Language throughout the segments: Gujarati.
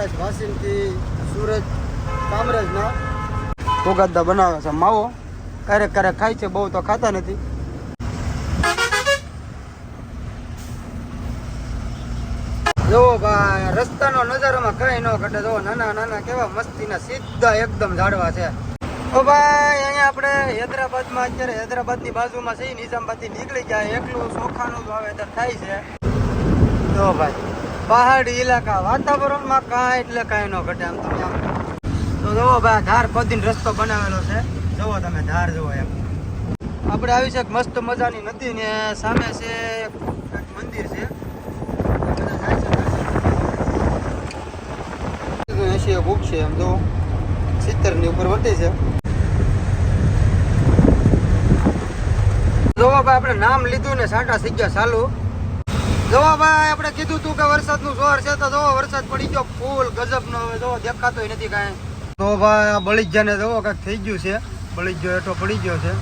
મહારાજ વાસીમથી સુરત કામરાજના પોગાદા બનાવે છે માવો. ક્યારેક ક્યારેક ખાય છે, બહુ તો ખાતા નથી. જોવો ભાઈ, રસ્તાનો નજારામાં કઈ ન ઘટે જોવો નાના નાના કેવા મસ્તીના સીધા એકદમ ઝાડવા છે. ઓ ભાઈ, અહીંયા આપણે હૈદરાબાદમાં અત્યારે હૈદરાબાદની બાજુમાં છે નિઝામબાદથી નીકળી ગયા, એકલું ચોખાનું વાવેતર થાય છે. જો ભાઈ પહાડી ઇલાકા, વાતાવરણમાં કાંઈ એટલે કાંઈ ન ઘટે આમ તમે તો જુઓ ભાઈ ધાર ખોદીને રસ્તો બનાવેલો છે. જુઓ તમે ધાર જુઓ એમ. આપણે આવી છે મસ્ત મજાની નદી ને સામે છે મંદિર છે. બધા છે એમ જો સિત્તેરની ઉપર વટી છે. જોવા ભાઈ, આપણે નામ લીધું ને સાંટા સીગ્યા ચાલુ. જોવા ભાઈ, આપણે કીધું તું કે વરસાદનું જોર છે તો જોવો, વરસાદ પડી ગયો, ફૂલ ગજબ નો જોવો, દેખાતોય નથી કાંઈ. તો ભાઈ, આ બળીજાને જોવો, કાંઈક થઈ ગયું છે. બળીજો એટલો પડી ગયો છે.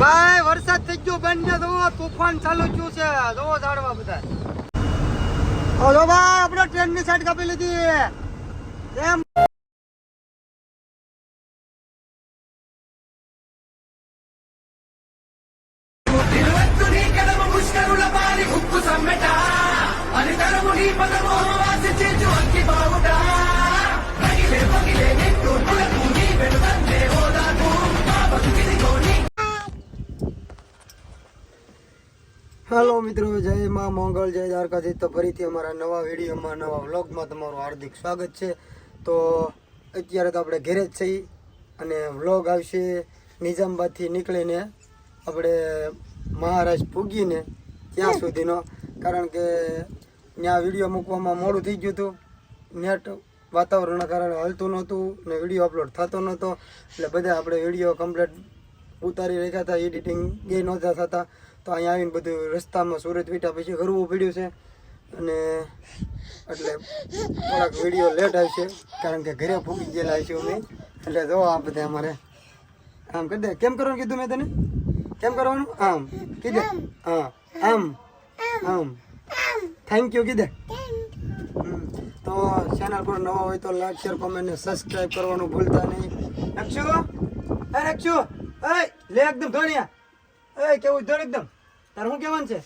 ભાઈ, વરસાદ થઈ ગયો, બંને જોવો, તુફાન ચાલુ ગયું છે. જોવો ઝાડવા બધા. જો ભાઈ ટ્રેનની સાઈડ કાપી લીધી. એમ હેલો મિત્રો જય માં મંગળ જય દ્વારકાથી તો ફરીથી અમારા નવા વિડીયોમાં નવા વ્લોગમાં તમારું હાર્દિક સ્વાગત છે. તો અત્યારે તો આપણે ઘેરે જ છીએ અને વ્લોગ આવશે નિઝામબાદથી નીકળીને આપણે મહારાષ્ટ્ર પૂગીને ત્યાં સુધીનો. કારણ કે ત્યાં વીડિયો મૂકવામાં મોડું થઈ ગયું હતું. નેટ વાતાવરણના કારણે હાલતું નહોતું ને વીડિયો અપલોડ થતો નહોતો. એટલે બધા આપણે વીડિયો કમ્પ્લીટ ઉતારી રાખ્યા હતા એડિટિંગ એ નહોતા થતા. તો અહીંયા આવીને બધું રસ્તામાં સુરત વીટા પછી કરવું પડ્યું છે. અને એટલે થોડાક વીડિયો લેટ આવશે કારણ કે ઘરે ફૂકી ગયેલા છે અમે. એટલે જો આ બધા અમારે. આમ કરી દે. કેમ કરવાનું કીધું મેં તને? કેમ કરવાનું? આમ. કીધે? હા. આમ. આમ. થેન્ક યુ કીધે. તો ચેનલ પર નવો હોય તો લાઈક શેર કોમેન્ટ ને સબસ્ક્રાઇબ કરવાનું ભૂલતા નહીં. રક્ષુ? એ રક્ષુ? એ લે એકદમ ધોણિયા. એ કેવું ધોણ એકદમ? તાર શું કહેવાનું છે?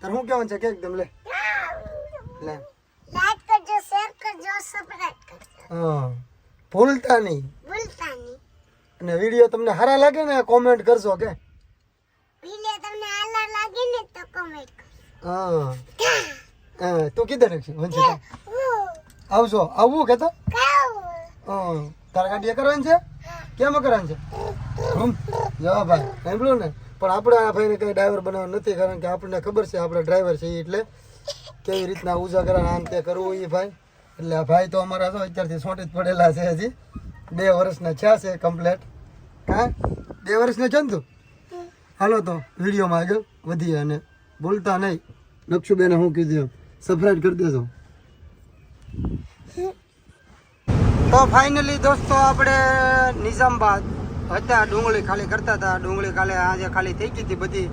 તાર શું કહેવાનું છે? કે એકદમ લે. લે. લાઈક કરજો શેર કરજો સબસ્ક્રાઇબ કરજો. હા. ભૂલતા નહીં. ભૂલતા નહીં. અને વીડિયો તમને સારા લાગે ને કોમેન્ટ કરજો કે. વિડિયો તમને આલા લાગે ને તો કોમેન્ટ કરજો. હા. હા તું કીધે રક્ષુ વંશિતા હું આવજો આવવું કે તો? હા. તારા ગાડીએ કરવાની છે? કેમ કરવાની છે? જવા ભાઈ. સાંભળ્યું ને? પણ આપણે આ ભાઈને કઈ ડ્રાઈવર બનાવવા નથી, કારણ કે આપણને ખબર છે આપણે ડ્રાઈવર છે એટલે કેવી રીતના ઉજાગરા આમ તે કરવું એ ભાઈ. એટલે ભાઈ તો અમારા તો અત્યારથી સોટી જ પડેલા છે હજી. બે વર્ષના થયા છે કમ્પ્લેટ હા? બે વર્ષના છે ને તું? હાલો તો વિડીયોમાં આગળ વધીએ અને ભૂલતા નહીં. નક્ષુબેને હું કીધું એમ સબસ્ક્રાઈબ કરી દેજો. તો ફાઇનલી દોસ્તો, આપણે નિઝામબાદ હતા, ડુંગળી ખાલી કરતા હતા. ડુંગળી ખાલી આજે ખાલી થઈ ગઈ હતી બધી.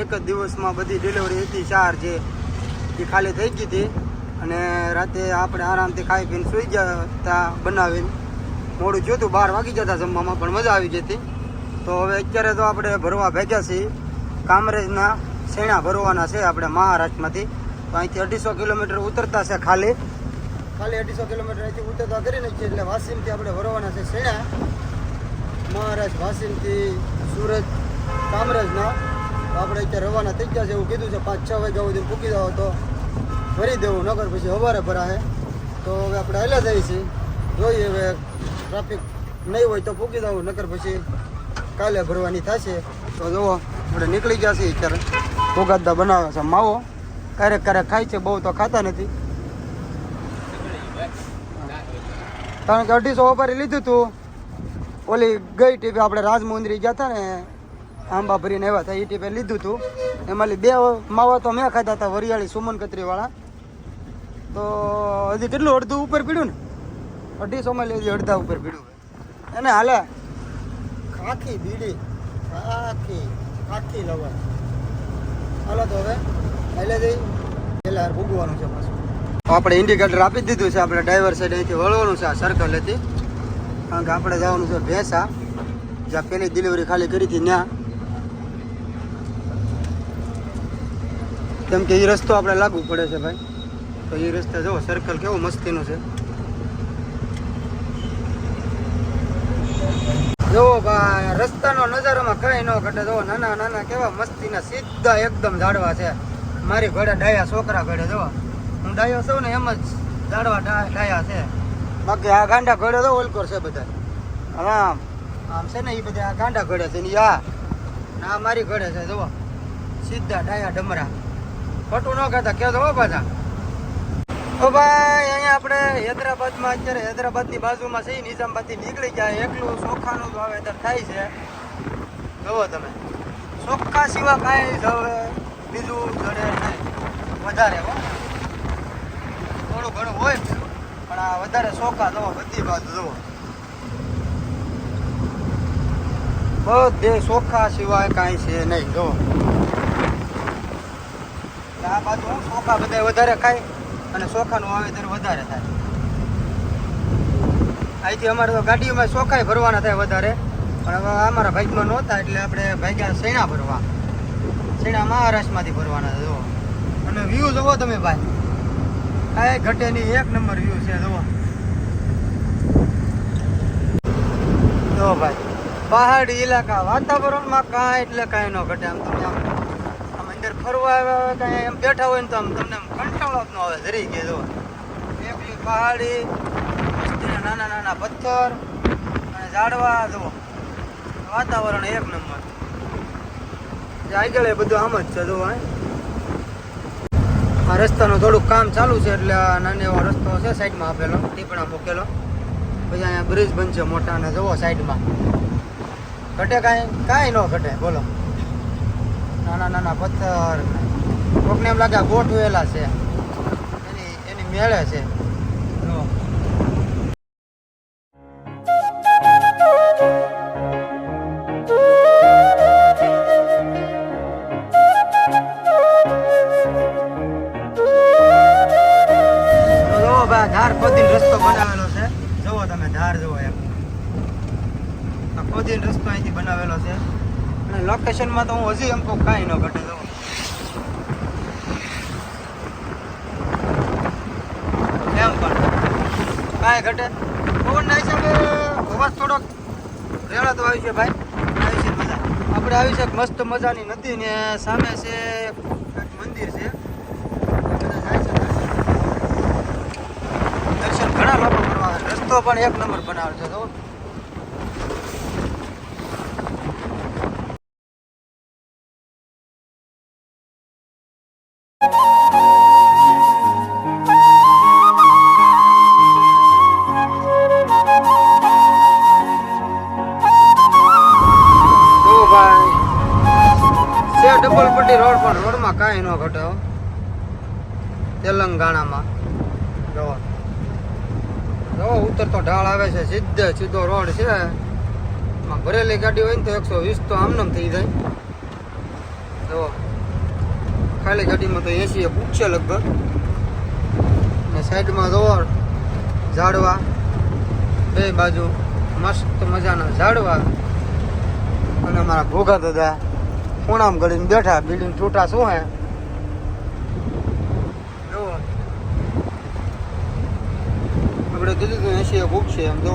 એક જ દિવસમાં બધી ડિલિવરી હતી, ચાર જે એ ખાલી થઈ ગઈ હતી. અને રાતે આપણે આરામથી ખાઈ પીને સૂઈ ગયા હતા બનાવીને. મોડું જોયું હતું, બાર વાગી જતા જમવામાં, પણ મજા આવી જતી તો હવે અત્યારે તો આપણે ભરવા ભેગ્યા છીએ. કામરેજના શેણા ભરવાના છે આપણે મહારાષ્ટ્રમાંથી. તો અહીંથી અઢીસો કિલોમીટર ઉતરતા છે ખાલી. ખાલી અઢીસો કિલોમીટર અહીંથી ઉતરતા કરીને છીએ એટલે વાસીમથી આપણે ભરવાના છે શેણા. મહારાષ્ટ્ર વાસીમથી સુરત કામરાજના. આપણે અત્યારે રવાના થઈ ગયા છે એવું કીધું છે. પાંચ છ વાગ્યા સુધી મૂકી જાવ તો ભરી દેવું. નગર પછી સવારે ભરાશે તો હવે આપણે હેલા જઈએ છીએ. જોઈએ હવે ટ્રાફિક નહીં હોય તો પૂકી દઉં નગર પછી કાલે ભરવાની થશે. તો જુઓ, આપણે નીકળી ગયા છીએ અત્યારે. ભોગાદા બનાવે છે માવો. ક્યારેક ક્યારેક ખાય છે. બહુ તો ખાતા નથી. કારણ કે અઢીસો વપારી લીધું હતું ઓલી ગઈ ટીપે આપણે રાજમુંદરી ગયા હતા ને આંબા ભરીને આવ્યા હતા એ ટીપે લીધું હતું એમાં બે માવા તો મેં ખાધા હતા વરિયાળી સુમન કતરીવાળા. તો હજી કેટલું અડધું ઉપર પીડ્યું ને? અઢીસોમાં હજી અડધા ઉપર પીડ્યું એને હાલે. ખાખી બીડી. ખાખી. ખાખી લવર હાલો તો હવે એટલે જઈ. પેલા ભૂગવાનું છે પાછું. આપણે ઇન્ડિકેટર આપી દીધું છે આપણે ડ્રાઈવર સાઈડ અહીંથી વળવાનું છે આ સર્કલ હતી કારણ કે આપણે જવાનું છે ભેંસા. જ્યાં પેલી ડિલિવરી ખાલી કરી હતી ત્યાં. કેમ કે એ રસ્તો આપણે લાગુ પડે છે ભાઈ. તો એ રસ્તે જુઓ સર્કલ કેવું મસ્તીનું છે. જુઓ ભાઈ, રસ્તાનો નજારામાં કઈ ન ઘટે. જુઓ નાના નાના કેવા મસ્તીના, સીધા એકદમ ઝાડવા છે. મારી ઘોડે ડાયા, છોકરા ઘડે જુઓ હું ડાયો છું ને એમ જ ઝાડવા ડાયા છે. બાકી આ ગાંડા ઘડે તો ઓલકોર છે બધા હવે આમ આમ છે ને એ બધા આ ગાંડા ઘડે છે ને આ, ને મારી ઘડે છે, જુઓ. સીધા ડાયા ડમરા. ખોટું ન કહેતા કહેતો હો પાછા. ઓ ભાઈ, અહીંયા આપણે હૈદરાબાદમાં અત્યારે હૈદરાબાદની બાજુમાં છે નિઝામબાદથી નીકળી ગયા એકલું ચોખાનું વાવેતર થાય છે. જુઓ તમે. ચોખ્ખા સિવાય કાંઈ જ હવે બીજું જડે વધારે હો. થોડું ઘણું હોય પણ આ વધારે શોખા જુઓ બધી બાજુ જુઓ. બધે ચોખા સિવાય કાંઈ છે નહીં જો આ બાજુ હું ચોખા બધા વધારે ખાય અને ચોખાનું વાવેતર વધારે થાય. અહીંથી અમારે તો ગાડીઓમાં ચોખાઈ ભરવાના થાય વધારે, પણ હવે અમારા ભાગમાં નહોતા એટલે આપણે ભાગ્યા સૈણા ભરવા. સૈણા મહારાષ્ટ્રમાંથી ભરવાના જો અને વ્યૂ જુઓ તમે ભાઈ. આ ઘટેની એક નંબર વ્યૂ છે, જુઓ. જો ભાઈ, પહાડી ઇલાકા, વાતાવરણમાં કાંઈ એટલે કાંઈ ન ઘટે આમ તમે આમ. અંદર ફરવા આવ્યા હોય કાંઈ એમ બેઠા હોય ને તો આમ તમને કંટાળો જ ન આવે જરી કે જુઓ. એકલી પહાડી નાના નાના પથ્થર અને ઝાડવા, જુઓ. વાતાવરણ એક નંબર. આગળ એ બધું આમ જ છે, જુઓ, હે. આ રસ્તાનું થોડુંક કામ ચાલુ છે એટલે આ નાનો એવો રસ્તો છે સાઈડમાં આપેલો, ટીપણા મૂકેલો. પછી અહીંયા બ્રિજ બનશે મોટા અને જુઓ સાઈડમાં. ઘટે કાંઈ? કાંઈ ન ઘટે, બોલો. નાના નાના પથ્થર. કોકને એમ લાગે ગોઠવેલા છે. એની એની મેળે છે. લોકેશનમાં તો હું હજી એમ કહું, કાંઈ ન ઘટે તો એમ પણ. કાંઈ ઘટે પવનના હિસાબે અવાજ થોડોક રેડાતો આવી છે ભાઈ. આવી છે મજા. આપણે આવી છે મસ્ત મજાની નદી ને સામે છે મંદિર છે. દર્શન. ઘણા લોકો કરવા રસ્તો પણ એક નંબર બનાવે છે તો છે ડબલ પટ્ટી રોડ પણ રોડમાં કાંઈ ન ઘટે તેલંગાણામાં. જો ઉત્તર ઉતરતો ઢાળ આવે છે, સીધે સીધો રોડ છે. એમાં ભરેલી ગાડી હોય ને તો એકસો વીસ તો આમનામ થઈ જાય. જો ખાલી ગાડીમાં તો એસી એ પૂછે લગભગ. ને સાઈડમાં જો ઝાડવા. બે બાજુ મસ્ત મજાના ઝાડવા. અને અમારા ભોગા દાદા. ખૂણામ ગળીને બેઠા, બિલ્ડિંગ છૂટા શું હે. આપણે કીધું હતું એસી એ ભૂખ છે એમ તો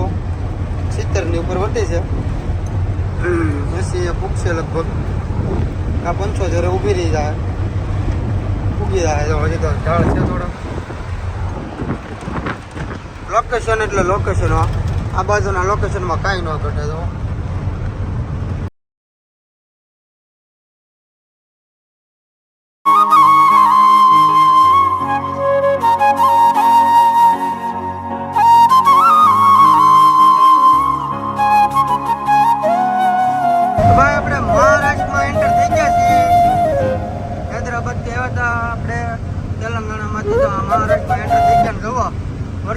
સિત્તેરની ઉપર વધી છે. એસી એ ભૂખ છે લગભગ. આ પંચોતેર ઊભી રહી જાય. ઉગી જાય તો હજી તો ઢાળ છે થોડો. લોકેશન એટલે લોકેશન આ બાજુના લોકેશનમાં કાંઈ ન ઘટે તો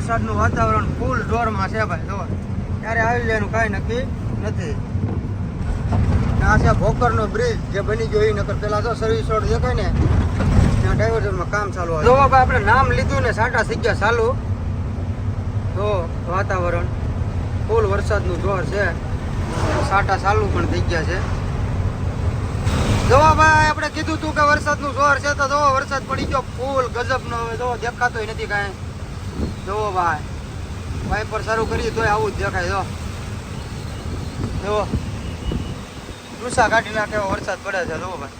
વરસાદનું વાતાવરણ ફૂલ જોરમાં છે ભાઈ જો ત્યારે આવી જાય કાંઈ નક્કી નથી. આ છે ભોકરનો બ્રિજ જે બની ગયો એ નકર પેલા તો સર્વિસ રોડ દેખાય ને, ત્યાં ડાયવર્ઝનમાં કામ ચાલુ હોય. જો ભાઈ, આપણે નામ લીધું ને સાટા ગયા ચાલુ. તો વાતાવરણ ફૂલ વરસાદનું જોર છે. સાટા ચાલુ પણ થઈ ગયા છે. જોવા ભાઈ, આપણે કીધું તું કે વરસાદનું જોર છે તો જોવો વરસાદ પડી ગયો ફૂલ ગજબનો હવે જોવો દેખાતોય નથી કાંઈ. જોવો ભાઈ. વાઇપર શરૂ કરીએ તોય આવું જ દેખાય, જો. જુઓ. ડુસા કાઢી નાખે વરસાદ પડે છે, જુઓ ભાઈ.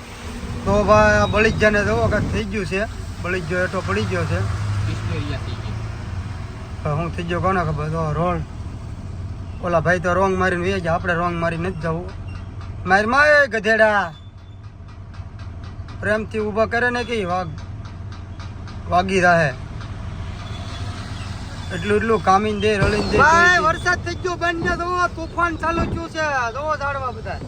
તો ભાઈ, આ બળીજાને જોવો કાંઈક થઈ ગયું છે. બળીજો એટો પડી ગયો છે. હું થઈ ગયો કોને ખબર? તો રોંગ ઓલા ભાઈ તો રોંગ મારીને વે જાય આપણે રોંગ મારી નથી જવું. મારી માય ગધેડા. પ્રેમથી ઊભા કરે ને કે વાગ વાગી રહે? એટલું એટલું કામી દે રળીને દે ભાઈ વરસાદ થઈ ગયો બંને જો તુફાન ચાલુ થયું છે. જો ઝાડવા બધા.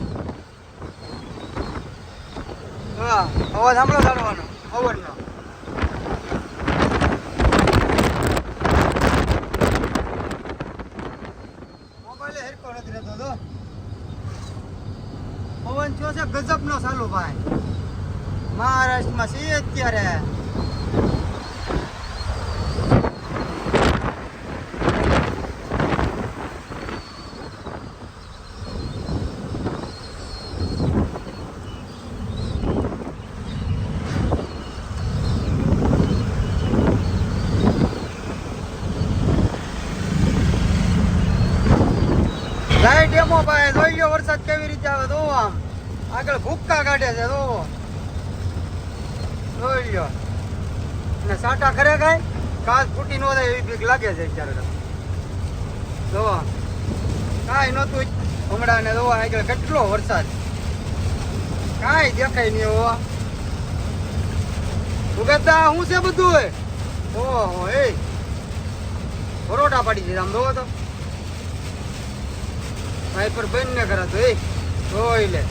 હા અવાજ સાંભળો ઝાડવાનો અવાજનો. મોબાઈલ હેરકો નથી રહેતો તો. પવન થયો છે ગજબનો ચાલુ ભાઈ. મહારાષ્ટ્રમાં છે અત્યારે લાઈટ એમો ભાઈ જોઈ લો વરસાદ કેવી રીતે આવે તો આમ? આગળ ભૂક્કા કાઢે છે તો. જોઈ લો અને સાટા ખરે કાંઈ? કાચ ફૂટી નો થાય એવી બીક લાગે છે અત્યારે જો કાંઈ નહોતું હમણાં ને જોવા આગળ કેટલો વરસાદ. કાંઈ દેખાય નહીં હોવા ભૂગતા શું છે બધું ઓહો, એ. પરોટા પાડી દીધા આમ જોવો તો. ભાઈ પર બંધ ન કરા તો એ જોઈ લે.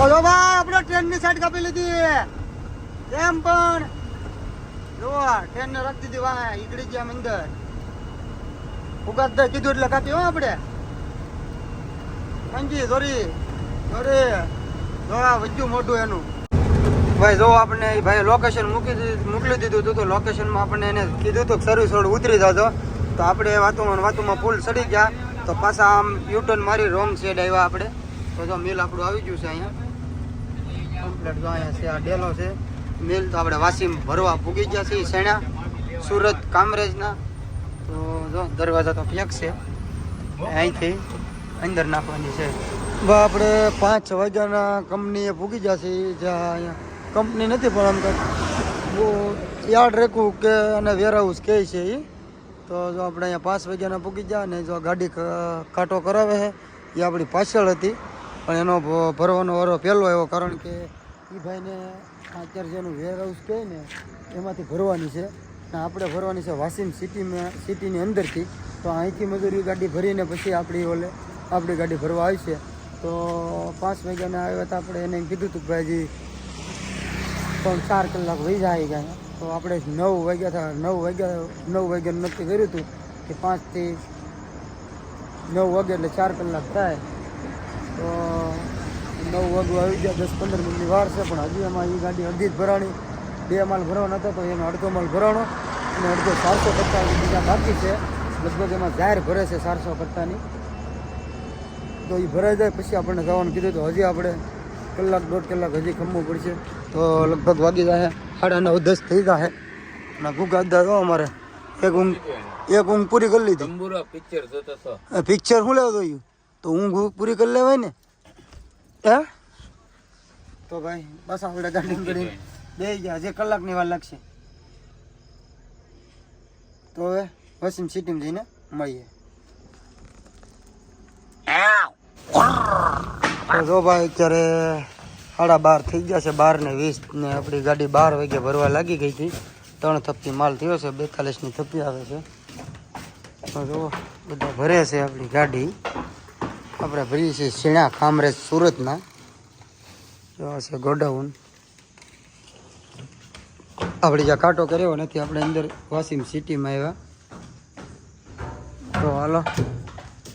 ઓહો ભાઈ, આપણે ટ્રેનની સાઈડ કાપી લીધી. એમ પણ. જોવા ટ્રેન ને રાખી દીધી વાહ ઈગડી ગયા અંદર ઉગાત કીધું એટલે કાપી, હો, આપણે. અંજી સોરી સોરી જોવા વજ્જુ મોઢું એનું. ભાઈ, જો આપણે ભાઈ લોકેશન મૂકી મોકલી દીધું હતું, તો લોકેશનમાં આપણને એને કીધું હતું સર્વિસ રોડ ઉતરી જતો તો આપણે વાતોમાં વાતોમાં પુલ સડી ગયા. તો પાછા આમ યુટર્ન મારી રોંગ સાઈડ આવ્યા આપણે. તો જો મિલ આપણું આવી ગયું છે અહીંયા. કમ્પ્લેટ જો અહીંયા છે, આ ડેલો છે. મિલ તો આપણે વાસીમ ભરવા પૂગી ગયા છીએ સેણા સુરત, કામરેજના. તો જો, દરવાજા તો ફેક છે. અહીંથી અંદર નાખવાની છે. આપણે પાંચ વાગ્યાના કંપનીએ પૂગી જશે જ્યાં અહીંયા કંપની નથી, પણ આમ તો યાર્ડ રેકું કે અને વેરહાઉસ કહે છે એ તો જો આપણે અહીંયા પાંચ વાગ્યાના પૂગી ગયા ને જો ગાડી કાંટો કરાવે છે એ આપણી પાછળ હતી. પણ એનો ભરવાનો વારો પહેલો એવો કારણ કે એ ભાઈને અત્યારે જેનું વેરહાઉસ કહે ને, એમાંથી ભરવાની છે. ને આપણે ભરવાની છે વાસીમ સિટીમાં સિટીની અંદરથી. તો અહીંથી મજૂરી ગાડી ભરીને પછી આપણી ઓલે, આપણી ગાડી ભરવા આવશે તો પાંચ વાગ્યાના આવ્યા હતા, આપણે એને કીધું હતું કે ભાઈ હજી ત્રણ ચાર કલાક વહી જાય ગયા. તો આપણે નવ વાગ્યા હતા નવ વાગ્યા, નવ વાગ્યાનું નક્કી કર્યું હતું કે પાંચથી નવ વાગે એટલે ચાર કલાક થાય. તો નવ વાગ્યું આવી ગયા, દસ પંદર મિનિટની વાર છે, પણ હજી એમાં એ ગાડી અડધી જ ભરાણી. બે માલ ભરવાનો હતો, તો એનો અડધો માલ ભરાણો અને અડધો ચારસો કરતા બીજા બાકી છે. લગભગ એમાં જાહેર ભરે છે ચારસો કરતાની. તો એ ભરાઈ જાય, પછી આપણને જવાનું કીધું તો હજી આપણે કલાક દોઢ કલાક હજી ખમવું પડશે. તો લગભગ વાગી જાય સાડા નવ દસ થઈ જાય અને ગુગા તો અમારે. એક ઊંઘ એક ઊંઘ પૂરી કરી લીધી. પિક્ચર જોતો પિક્ચર શું લેવા જોયું? તો ઊંઘ પૂરી કરી લેવાય ને? હે? તો ભાઈ બસ આપણે ગાડી કરી બે ગયા. જે કલાકની વાર લાગશે. તો હવે વસીમ સિટીમાં જઈને મળીએ. જો ભાઈ, અત્યારે સાડા બાર થઈ ગયા છે, બાર ને વીસ ને આપણી ગાડી બાર વાગે ભરવા લાગી ગઈ હતી. ત્રણ થપ્પી માલ થયો છે બેતાલીસની થપ્પી આવે છે. તો જો, બધા ભરે છે આપણી ગાડી. આપણે ભરીએ છીએ શીણા ખામરેજ સુરતના. જો છે ગોડાઉન. આપણે જ્યાં કાંટો કર્યો નથી, આપણે અંદર વાસીમ સિટીમાં આવ્યા. તો હાલો,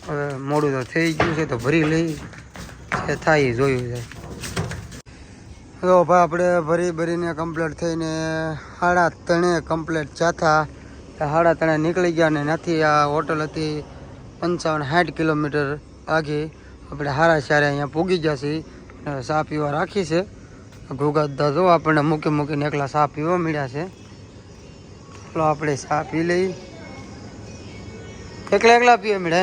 હવે મોડું તો થઈ ગયું છે, તો ભરી લઈ જે થાય જોયું છે. તો ભાઈ આપણે ભરી ભરીને કમ્પ્લીટ થઈને સાડા ત્રણે કમ્પ્લીટ જાતા. સાડા ત્રણે નીકળી ગયા ને નથી આ હોટલ હતી પંચાવન સાઠ કિલોમીટર આગી. આપણે હારા સારા અહીંયા પૂગી ગયા છીએ અને પીવા રાખી છે. ઘોઘા જો આપણને મૂકી મૂકીને એકલા સા પીવા મળ્યા છે. ચાલો આપણે સા પી લઈ. એકલા એકલા પીએ મળે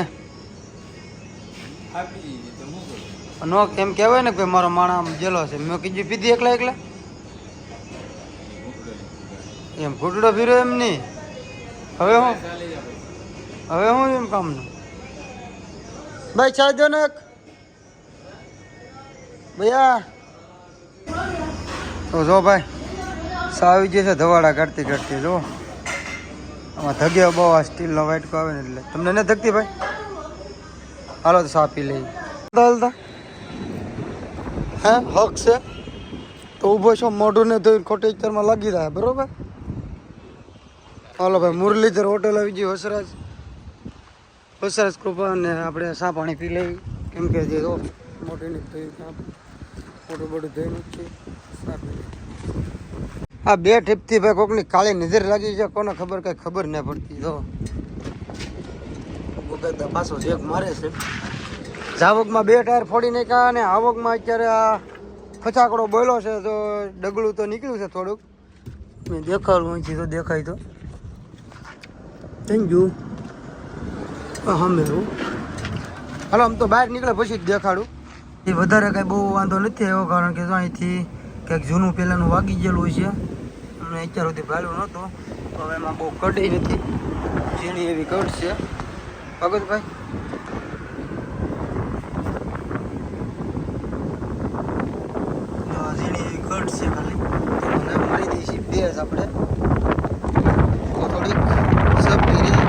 નો એમ કહેવાય ને કે મારો માણા જેલો છે. મેં કીધું, પીધી એકલા એકલા? એમ ઘૂંટડો ફીરો એમ નહીં. હવે હું? હવે હું એમ કામનું ભાઈ ચા દો ને ભૈયા. તો જો ભાઈ, સાવી જશે ધવાડા કરતી કરતી જો. આમાં ધગ્યો બહુ આ સ્ટીલનો વાઇટકો આવે ને એટલે. તમને નથી ધગતી ભાઈ? હાલો તો સા પી લઈ હાલતા. હે? હક છે? તો ઊભો છો મોઢું ને ધોઈને ખોટી ચરમાં લાગી રહ્યા, બરોબર? હાલો ભાઈ, મુરલીધર હોટલ આવી ગઈ હસરાજ. વસરાજ કૃપા અને આપણે સા પાણી પી લઈ કેમ કે જે તો મોઢું ધોઈ મોઢું બોઢું ધોઈ લઈ આ બે ઠીપથી ભાઈ કોકની કાળી નજર લાગી છે, કોને ખબર કઈ ખબર ન પડતી ગુગરદા પાછો ચેક મારે છે. જાવકમાં બે ટાયર ફોડી નાખ્યા અને આવકમાં અત્યારે આ ફચાકડો બોલ્યો છે, તો ડગલું તો નીકળ્યું છે થોડુંક. મેં દેખાડું અહીંથી તો દેખાય તો. થેન્ક યુ હા મેં હાલો, આમ તો બહાર નીકળે પછી જ દેખાડું. એ વધારે કાંઈ બહુ વાંધો નથી આવ્યો, કારણ કે અહીંથી કંઈક જૂનું પહેલાંનું વાગી ગયેલું હોય છે. અને અત્યાર સુધી ભાલ્યું નહોતું. હવે એમાં બહુ કડી નથી. ઝીણી એવી કટ છે. ભગતભાઈ તો આ ઝીણી એવી કટ છે ખાલી તો હવે મારી આપણે. થોડીક સેફટી રહી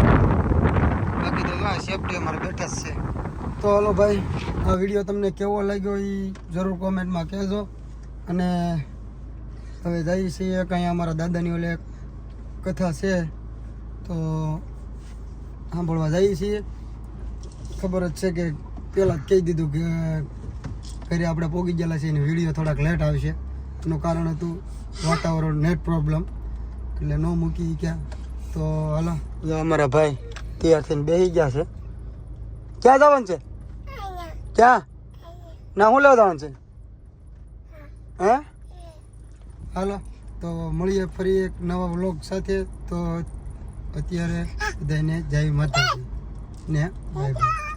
બાકી તો હા સેફટી અમારે બેઠા જ છે. તો હલો ભાઈ, આ વીડિયો તમને કેવો લાગ્યો એ જરૂર કોમેન્ટમાં કહેજો. અને હવે જઈએ છીએ કંઈ અમારા દાદાની ઓલે કથા છે. તો સાંભળવા જઈએ છીએ. ખબર જ છે કે પહેલાં જ કહી દીધું કે ઘરે આપણે પોગી ગયેલા છીએ અને વીડિયો થોડાક લેટ આવશે. એનું કારણ હતું વાતાવરણ નેટ પ્રોબ્લેમ એટલે ન મૂકી ગયા તો હાલો. જો અમારા ભાઈ તૈયાર થઈને બેસી ગયા છે. ક્યાં જવાનું છે? ક્યાં? ના હું લેવા જવાનું છે? હે. હાલો. તો મળીએ ફરી એક નવા વ્લોગ સાથે. તો અત્યારે બધાને જય માતાજી. ને બાય બાય